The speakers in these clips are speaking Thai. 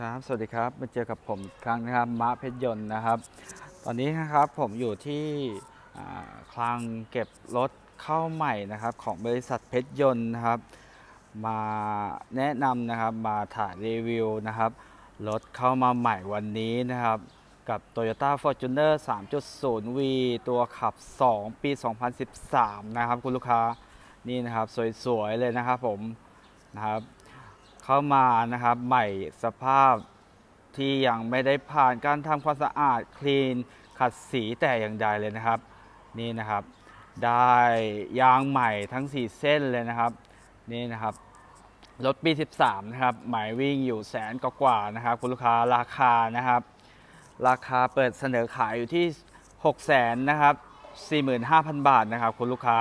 ครับ สวัสดีครับ มาเจอกับผมครั้งนะครับม้าเพชรยนต์นะครับ ตอนนี้นะครับผมอยู่ที่คลังเก็บรถเข้าใหม่นะครับ ของบริษัทเพชรยนต์นะครับ มาแนะนำนะครับมาถ่ายรีวิวนะครับรถเข้ามาใหม่วันนี้นะครับ กับ Toyota Fortuner 3.0V ตัวขับ 2 ปี 2013 นะครับ คุณลูกค้านี่นะครับ สวยๆ เลยนะครับผมนะครับ เข้ามานะครับ ใหม่สภาพที่ยังไม่ได้ผ่านการทำความสะอาดคลีน ขัดสีแต่อย่างใดเลยนะครับ นี่นะครับ ได้ยางใหม่ทั้ง 4 เส้นเลยนะครับ นี่นะครับรถปี 13 นะครับ หมายวิ่งอยู่แสนกว่านะครับ คุณลูกค้าราคานะครับ ราคาเปิดเสนอขายอยู่ที่ 6 0แสนนะครับ 45,000 บาทนะครับ คุณลูกค้า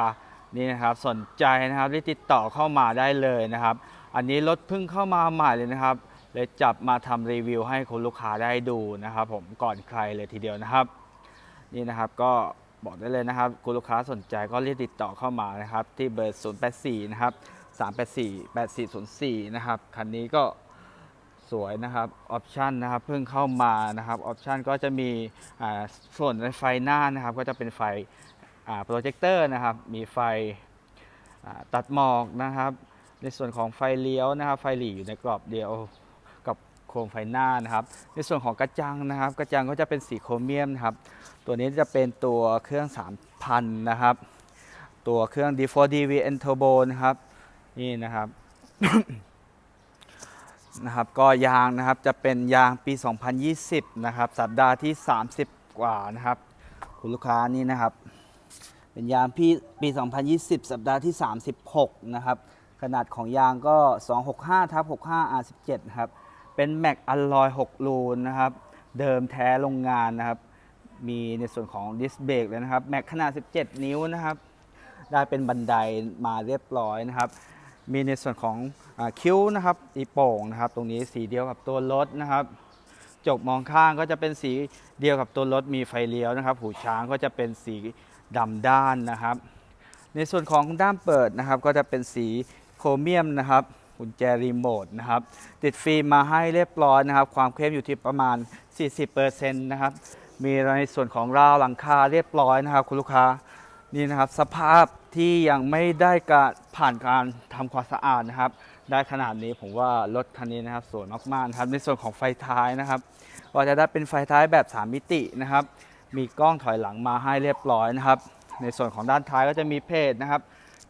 นี่นะครับสนใจนะครับรีบติดต่อเข้ามาได้เลยนะครับ อันนี้รถเพิ่งเข้ามาใหม่เลยนะครับ เลยจับมาทำรีวิวให้คุณลูกค้าได้ดูนะครับ ผมก่อนใครเลยทีเดียวนะครับ นี่นะครับก็บอกได้เลยนะครับ คุณลูกค้าสนใจก็รีบติดต่อเข้ามานะครับ ที่เบอร์ 084 นะครับ 384 8404 นะครับ คันนี้ก็สวยนะครับ ออปชันนะครับเพิ่งเข้ามานะครับ ออปชันก็จะมีส่วนในไฟหน้านะครับ ก็จะเป็นไฟโปรเจคเตอร์นะครับ มีไฟตัดหมอกนะครับ ในส่วนของไฟเลี้ยวนะครับ ไฟหลีอยู่ในกรอบเดียวกับโคมไฟหน้านะครับ ในส่วนของกระจังนะครับ กระจังก็จะเป็นสีโครเมียมนะครับ ตัวนี้จะเป็นตัวเครื่อง 3,000 นะครับ ตัวเครื่อง D4D VN Turbo นะครับ นี่นะครับนะครับ ก็ยางนะครับจะเป็นยางปี 2020 นะครับ สัปดาห์ที่ 30 กว่านะครับ คุณลูกค้านี่นะครับ เป็นยางพี่ปี 2020 สัปดาห์ที่ 36 นะครับ ขนาดของยางก็ 265ทับ65 R17 ครับเป็นแม็กอลลอย6รูนนะครับเดิมแท้โรงงานนะครับ มีในส่วนของดิสเบรกเลยนะครับแม็กขนาด 17 นิ้วนะครับ ได้เป็นบันไดมาเรียบร้อยนะครับ มีในส่วนของอคิ้วนะครับอีโป่งนะครับ ตรงนี้สีเดียวกับตัวรถนะครับจกมองข้างก็จะเป็นสีเดียวกับตัวรถมีไฟเลี้ยวนะครับ หูช้างก็จะเป็นสีดำด้านนะครับ ในส่วนของด้ามเปิดนะครับ ก็จะเป็นสี โครเมียมนะครับกุญแจรีโมทนะครับติดฟิล์มมาให้เรียบร้อยนะครับ ความเข้มอยู่ที่ประมาณ 40%นะครับมีในส่วนของราวหลังคาเรียบร้อยนะครับ คุณลูกค้านี่นะครับสภาพที่ยังไม่ได้การผ่านการทำความสะอาดนะครับ ได้ขนาดนี้ผมว่ารถคันนี้นะครับสวยมากๆนะครับในส่วนของไฟท้ายนะครับก็จะได้เป็นไฟท้ายแบบ 3 มิตินะครับ มีกล้องถอยหลังมาให้เรียบร้อยนะครับ ในส่วนของด้านท้ายก็จะมีเพจนะครับ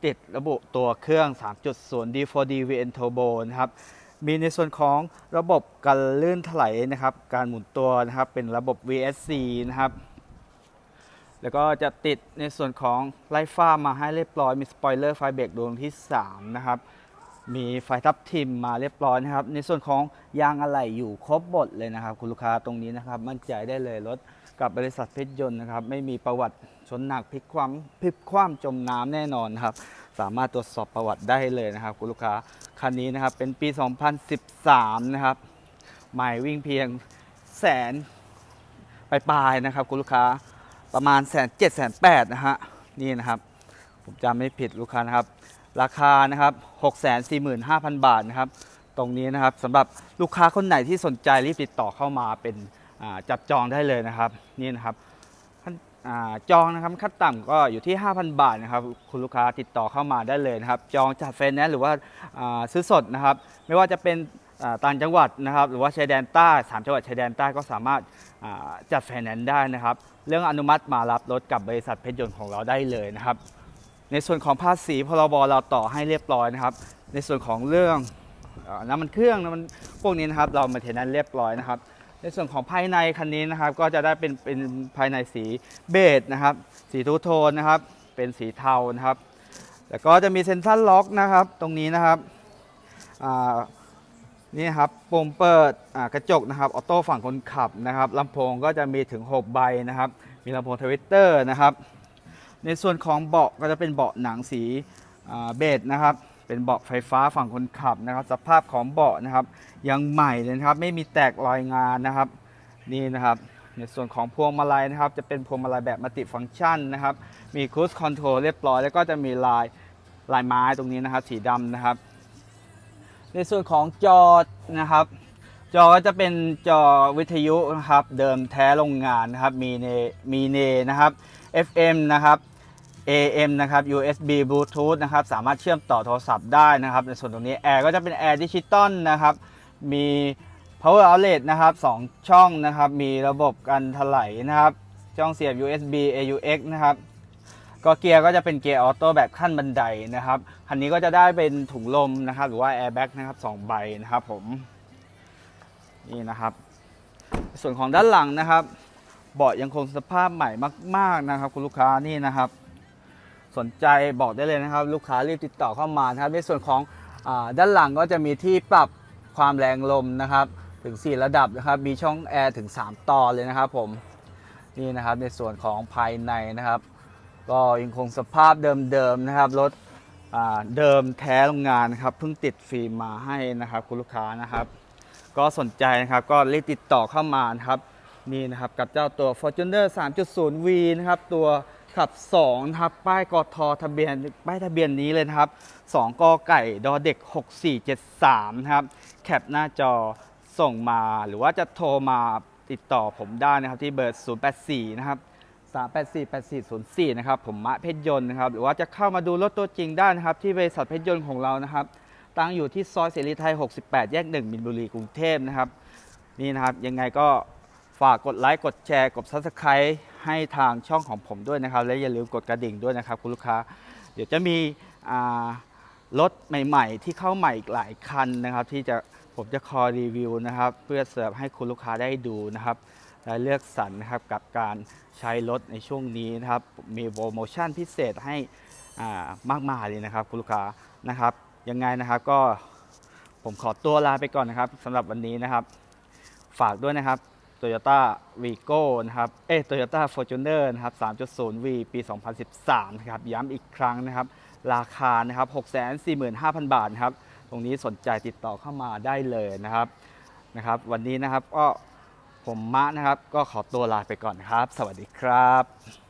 ติดระบุตัวเครื่อง 3.0 D4D VN Turbo นะครับ มีในส่วนของระบบกันลื่นถลายนะครับ การหมุนตัวนะครับ เป็นระบบ VSC นะครับ แล้วก็จะติดในส่วนของไล่ฟ้ามาให้เรียบร้อย มีสปอยเลอร์ไฟเบรกดวงที่ 3 นะครับ มีไฟทับทิมมาเรียบร้อยนะครับ ในส่วนของยางอะไหล่อยู่ครบหมดเลยนะครับ คุณลูกค้าตรงนี้นะครับ มั่นใจได้เลยรถกับบริษัทเพชรยนต์นะครับ ไม่มีประวัติ ชนหนักพลิกความพลิกคว่ำจมน้ำแน่นอนครับ สามารถตรวจสอบประวัติได้เลยนะครับ คุณลูกค้าคันนี้นะครับเป็นปี 2013 นะครับใหม่วิ่งเพียงแสนปลายๆนะครับ คุณลูกค้าประมาณแสนเจ็ดแสนแปดนะฮะนี่นะครับผมจำไม่ผิดลูกค้านะครับ ราคานะครับ6 4 5 0 0 0บาทนะครับ ตรงนี้นะครับสำหรับลูกค้าคนไหนที่สนใจรีบติดต่อเข้ามาเป็นจับจองได้เลยนะครับ นี่นะครับ จองนะครับขั้นต่ำก็อยู่ที่ 5,000 บาทนะครับคุณลูกค้าติดต่อเข้ามาได้เลยนะครับ จองจัดไฟแนนหรือว่าซื้อสดนะครับ ไม่ว่าจะเป็นต่างจังหวัดนะครับ หรือว่าชายแดนใต้สามจังหวัดชายแดนใต้ก็สามารถจัดไฟแนนได้นะครับ เรื่องอนุมัติมารับรถกับบริษัทเพชรยนต์ของเราได้เลยนะครับ ในส่วนของภาษีพรบเราต่อให้เรียบร้อยนะครับ ในส่วนของเรื่องอน้ำมันเครื่องน้ำมันพวกนี้นะครับ เรามาเทนนั้นเรียบร้อยนะครับ ในส่วนของภายในคันนี้นะครับก็จะได้เป็นเป็นภายในสีเบจนะครับ สีทูโทนนะครับ เป็นสีเทานะครับ แล้วก็จะมีเซ็นทรัลล็อกนะครับ ตรงนี้นะครับนี่ครับปุ่มเปิดกระจกนะครับออโต้ฝั่งคนขับนะครับลำโพงก็จะมีถึง 6 ใบนะครับ มีลำโพงทวิตเตอร์นะครับ ในส่วนของเบาะก็จะเป็นเบาะหนังสีเบจนะครับ เป็นเบาะไฟฟ้าฝั่งคนขับนะครับ สภาพของเบาะนะครับ ยังใหม่เลยนะครับ ไม่มีแตกรอยงานนะครับ นี่นะครับ ในส่วนของพวงมาลัยนะครับ จะเป็นพวงมาลัยแบบมัลติฟังก์ชันนะครับ มีค u ู e คอนโทรลเรียบร้อย แล้วก็จะมีลายลายไม้ตรงนี้นะครับ สีดำนะครับ ในส่วนของจอนะครับ จอก็จะเป็นจอวิทยุนะครับ เดิมแท้โรงงานนะครับ มีเนมีเนนะครับ FM นะครับ AM นะครับ USB Bluetooth นะครับ สามารถเชื่อมต่อโทรศัพท์ได้นะครับ ในส่วนตรงนี้แอร์ก็จะเป็นแอร์ดิจิตอลนะครับ มี power outlet นะครับ 2 ช่องนะครับ มีระบบกันถลายนะครับ ช่องเสียบ USB AUX นะครับ ก็เกียร์ก็จะเป็นเกียร์ออโต้แบบขั้นบันไดนะครับ คันนี้ก็จะได้เป็นถุงลมนะครับ หรือว่าแอร์แบ็กนะครับสองใบนะครับผม นี่นะครับ ส่วนของด้านหลังนะครับ เบาะยังคงสภาพใหม่มาก ๆนะครับ คุณลูกค้านี่นะครับ สนใจบอกได้เลยนะครับ ลูกค้ารีบติดต่อเข้ามานะครับ ในส่วนของอด้านหลังก็จะมีที่ปรับความแรงลมนะครับ ถึง 4 ระดับนะครับ มีช่องแอร์ถึง 3ต่อเลยนะครับผมนี่นะครับในส่วนของภายในนะครับ ก็ยังคงสภาพเดิมๆนะครับรถเดิมแท้โรงงานนะครับเพิ่งติดฟิล์มมาให้นะครับ คุณลูกค้านะครับ ก็สนใจนะครับก็รีบติดต่อเข้ามานะครับนี่นะครับกับเจ้าตัว Fortuner 3.0V นะครับตัว ขับ2นะครับป้ายกททะเบียนป้ายทะเบียนนี้เลยนะครับ 2กไก่ดอเด็ก 6473นะครับแคปหน้าจอส่งมาหรือว่าจะโทรมาติดต่อผมได้นะครับที่เบอร์ 084 นะครับ 3848404 นะครับ ผมมะเพชรยนต์นะครับ หรือว่าจะเข้ามาดูรถตัวจริงได้นะครับ ที่บริษัทเพชรยนต์ของเรานะครับ ตั้งอยู่ที่ซอยเสรีไทย 68 แยก 1 มินบุรีกรุงเทพนะครับ นี่นะครับยังไงก็ ฝากกดไลค์กดแชร์กด Subscribe ให้ทางช่องของผมด้วยนะครับ และอย่าลืมกดกระดิ่งด้วยนะครับคุณลูกค้า เดี๋ยวจะมีรถใหม่ ๆ ที่เข้าใหม่อีกหลายคันนะครับ ที่จะผมจะคอรีวิวนะครับ เพื่อเสิร์ฟให้คุณลูกค้าได้ดูนะครับและเลือกสรรนะครับกับการใช้รถในช่วงนี้นะครับ มีโปรโมชั่นพิเศษให้มากมายเลยนะครับ คุณลูกค้านะครับยังไงนะครับก็ผมขอตัวลาไปก่อนนะครับสำหรับวันนี้นะครับ ฝากด้วยนะครับ Toyota Vigo นะครับ เอ้ Toyota Fortuner นะครับ 3.0V ปี 2013 นะครับ ย้ำอีกครั้งนะครับ ราคานะครับ 645,000 บาทนะครับ ตรงนี้สนใจติดต่อเข้ามาได้เลยนะครับ นะครับ วันนี้นะครับก็ผมมะนะครับ ก็ขอตัวลาไปก่อนนครับ สวัสดีครับ